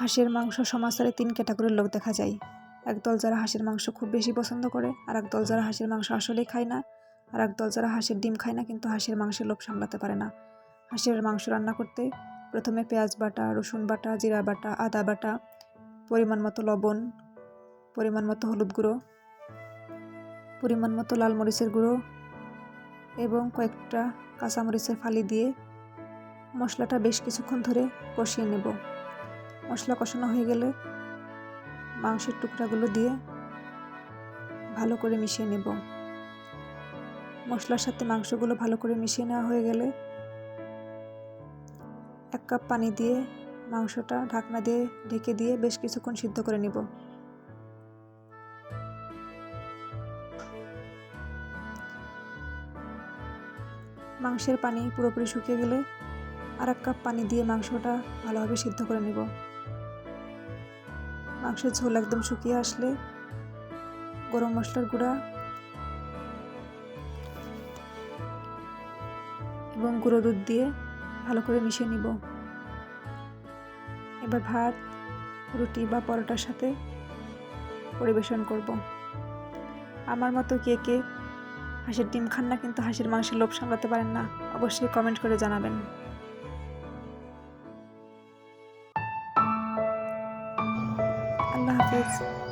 হাঁসের মাংস সমাচারে তিন ক্যাটাগরির লোক দেখা যায়। একদল যারা হাঁসের মাংস খুব বেশি পছন্দ করে আর একদল যারা হাঁসের মাংস আসলেই খায় না আর একদল যারা হাঁসের ডিম খায় না কিন্তু হাঁসের মাংসের লোভ সামলাতে পারে না। হাঁসের মাংস রান্না করতে প্রথমে পেঁয়াজ বাটা, রসুন বাটা, জিরা বাটা, আদা বাটা, পরিমাণ মতো লবণ, পরিমাণ মতো হলুদ গুঁড়ো, পরিমাণ মতো লাল মরিচের গুঁড়ো এবং কয়েকটা কাঁচামরিচের ফালি দিয়ে মশলাটা বেশ কিছুক্ষণ ধরে কষিয়ে নেব। মশলা কষানো হয়ে গেলে মাংসের টুকরাগুলো দিয়ে ভালো করে মিশিয়ে নেব। মশলার সাথে মাংসগুলো ভালো করে মিশিয়ে নেওয়া হয়ে গেলে এক কাপ পানি দিয়ে মাংসটা ঢাকনা দিয়ে ঢেকে দিয়ে বেশ কিছুক্ষণ সিদ্ধ করে নিব। মাংসের পানি পুরোপুরি শুকিয়ে গেলে আর এক কাপ পানি দিয়ে মাংসটা ভালোভাবে সিদ্ধ করে নেব। মাংসের ঝোল একদম শুকিয়ে আসলে। গরম মশলার গুঁড়া। এবং গুঁড়ো দুধ দিয়ে ভালো করে মিশিয়ে নিব। এবার ভাত, রুটি বা পরোটার সাথে পরিবেশন করব। আমার মতো কে কে হাঁসের ডিম খান না কিন্তু হাঁসের মাংসের লোভ সামলাতে পারেন না, অবশ্যই কমেন্ট করে জানাবেন। আল্লাহ হাফিজ